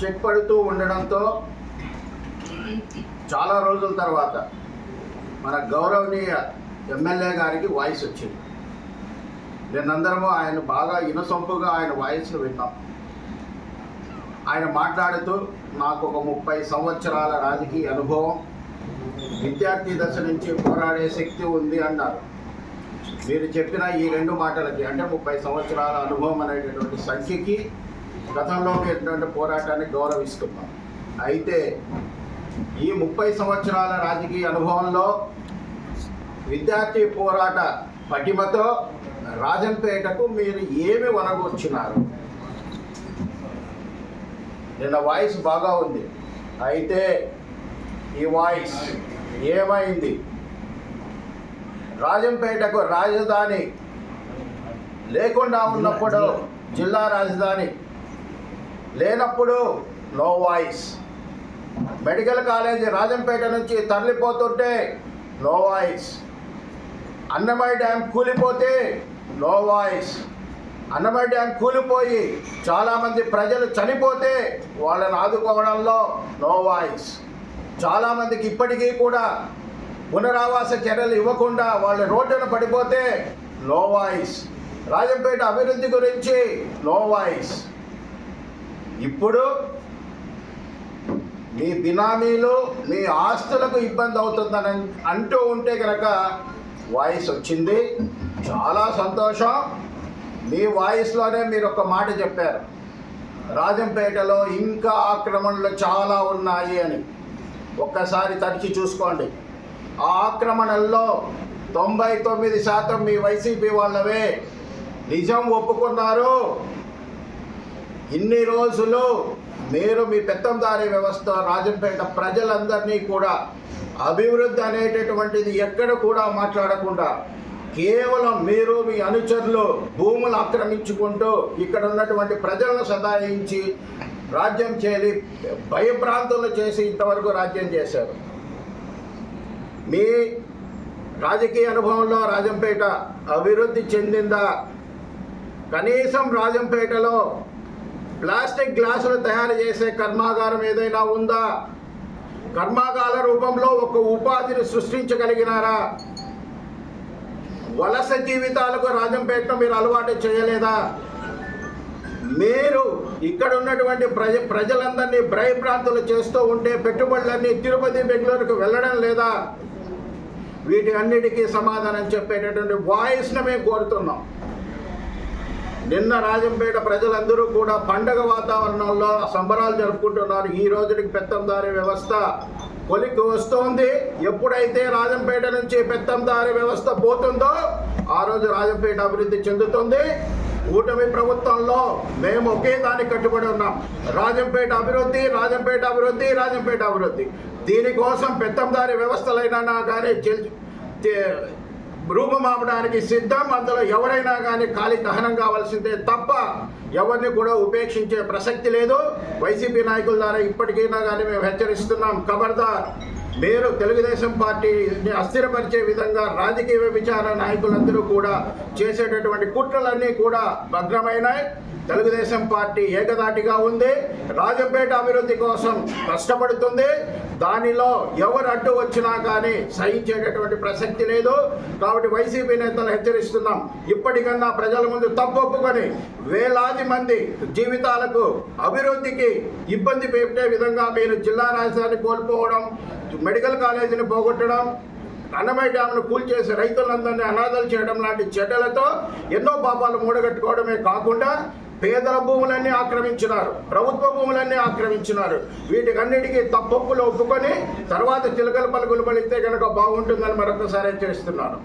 Check పడుతూ ఉండడంతో చాలా రోజుల తర్వాత మన గౌరవనీయ ఎమ్మెల్యే గారికి వాయిస్ వచ్చింది. నిన్నందరము ఆయన బాగా ఇనసొంపుగా ఆయన వాయిస్ విన్నాం. ఆయన మాట్లాడుతూ నాకు ఒక ముప్పై సంవత్సరాల రాజకీయ అనుభవం విద్యార్థి దశ నుంచి పోరాడే శక్తి ఉంది అన్నారు. మీరు చెప్పిన ఈ రెండు మాటలకి అంటే ముప్పై సంవత్సరాల అనుభవం అనేటటువంటి సంఖ్యకి గతంలో ఉన్నటువంటి పోరాటాన్ని గౌరవిస్తున్నాం. అయితే ఈ ముప్పై సంవత్సరాల రాజకీయ అనుభవంలో విద్యార్థి పోరాట పటిమతో రాజంపేటకు మీరు ఏమి వనగొచ్చినారు నిన్న వాయిస్ బాగా ఉంది. అయితే ఈ వాయిస్ ఏమైంది? రాజంపేటకు రాజధాని లేకుండా ఉన్నప్పుడు జిల్లా రాజధాని లేనప్పుడు no voice medical college Rajampet నుంచి తరలిపోతుంటే నో వాయిస్ అన్నమయ్య డ్యామ్ కూలిపోతే నో వాయిస్ అన్నమయ్య డ్యామ్ కూలిపోయి చాలామంది ప్రజలు చనిపోతే వాళ్ళని ఆదుకోవడంలో నో వాయిస్ చాలామందికి ఇప్పటికీ కూడా పునరావాస చర్యలు ఇవ్వకుండా వాళ్ళు రోడ్డున పడిపోతే నో వాయిస్ రాజంపేట అభివృద్ధి గురించి నో వాయిస్ ఇప్పుడు మీ బినామీలు మీ ఆస్తులకు ఇబ్బంది అవుతుందని అంటూ ఉంటే కనుక వాయిస్ వచ్చింది. చాలా సంతోషం. మీ వాయిస్లోనే మీరు ఒక మాట చెప్పారు. రాజంపేటలో ఇంకా ఆక్రమణలు చాలా ఉన్నాయి అని. ఒక్కసారి తడిచి చూసుకోండి. ఆ ఆక్రమణల్లో తొంభై తొమ్మిది శాతం మీ వైసీపీ వాళ్ళవే. నిజం ఒప్పుకున్నారు. ఇన్ని రోజులు మీరు మీ పెత్తందారీ వ్యవస్థ రాజంపేట ప్రజలందరినీ కూడా అభివృద్ధి అనేటటువంటిది ఎక్కడ కూడా మాట్లాడకుండా కేవలం మీరు మీ అనుచరులు భూములు ఆక్రమించుకుంటూ ఇక్కడ ఉన్నటువంటి ప్రజలను సదాయించి రాజ్యం చేరి భయభ్రాంతులు చేసి ఇంతవరకు రాజ్యం చేశారు. మీ రాజకీయ అనుభవంలో రాజంపేట అభివృద్ధి చెందిందా? కనీసం రాజంపేటలో ప్లాస్టిక్ గ్లాసులు తయారు చేసే కర్మాగారం ఏదైనా ఉందా? కర్మాగార రూపంలో ఒక ఉపాధిని సృష్టించగలిగినారా? వలస జీవితాలకు రాజంపేటను మీరు అలవాటు చేయలేదా? మీరు ఇక్కడ ఉన్నటువంటి ప్రజ ప్రజలందరినీ భయభ్రాంతులు చేస్తూ ఉంటే పెట్టుబడులన్నీ తిరుపతి బెంగళూరుకు వెళ్ళడం లేదా? వీటి అన్నిటికీ సమాధానం చెప్పేటటువంటి వాయిస్ను మేము కోరుతున్నాం. నిన్న రాజంపేట ప్రజలందరూ కూడా పండగ వాతావరణంలో సంబరాలు జరుపుకుంటున్నారు. ఈ రోజుకి పెత్తందారి వ్యవస్థ కొలికి వస్తోంది. ఎప్పుడైతే రాజంపేట నుంచి పెత్తందారి వ్యవస్థ పోతుందో ఆ రోజు రాజంపేట అభివృద్ధి చెందుతుంది. కూటమి ప్రభుత్వంలో మేము ఒకే దానికి కట్టుబడి ఉన్నాం. రాజంపేట అభివృద్ధి రాజంపేట అభివృద్ధి రాజంపేట అభివృద్ధి. దీనికోసం పెత్తందారి వ్యవస్థలైనా కానీ చెల్- రూపమాపడానికి సిద్ధం. అందులో ఎవరైనా కానీ ఖాళీ దహనం కావాల్సిందే తప్ప ఎవరిని కూడా ఉపేక్షించే ప్రసక్తి లేదు. వైసీపీ నాయకుల ద్వారా ఇప్పటికైనా కానీ మేము హెచ్చరిస్తున్నాం. ఖబర్దార్ మీరు తెలుగుదేశం పార్టీని అస్థిరపరిచే విధంగా రాజకీయ విచార నాయకులందరూ కూడా చేసేటటువంటి కుట్రలన్నీ కూడా భద్రమైనాయి తెలుగుదేశం పార్టీ ఏకదాటిగా ఉంది. రాజంపేట అభివృద్ధి కోసం కష్టపడుతుంది. దానిలో ఎవరు అడ్డు వచ్చినా కానీ సహించేటటువంటి ప్రసక్తి లేదు. కాబట్టి వైసీపీ నేతలు హెచ్చరిస్తున్నాం. ఇప్పటికన్నా ప్రజల ముందు తప్పొప్పుకొని వేలాది మంది జీవితాలకు అభివృద్ధికి ఇబ్బంది పెట్టే విధంగా మీరు జిల్లా రాజధాని కోల్పోవడం మెడికల్ కాలేజీని పోగొట్టడం అన్నమయ్య డ్యామ్ను కూల్చేసి రైతులందరినీ అనాథలు చేయడం లాంటి చెడ్డలతో ఎన్నో పాపాలు మూడగట్టుకోవడమే కాకుండా పేదల భూములన్నీ ఆక్రమించినారు. ప్రభుత్వ భూములన్నీ ఆక్రమించినారు. వీటికన్నిటికీ తప్పొప్పులు ఒప్పుకొని తర్వాత చిలకల పలుకులు పలిస్తే కనుక బాగుంటుందని మరొకసారి చేస్తున్నారు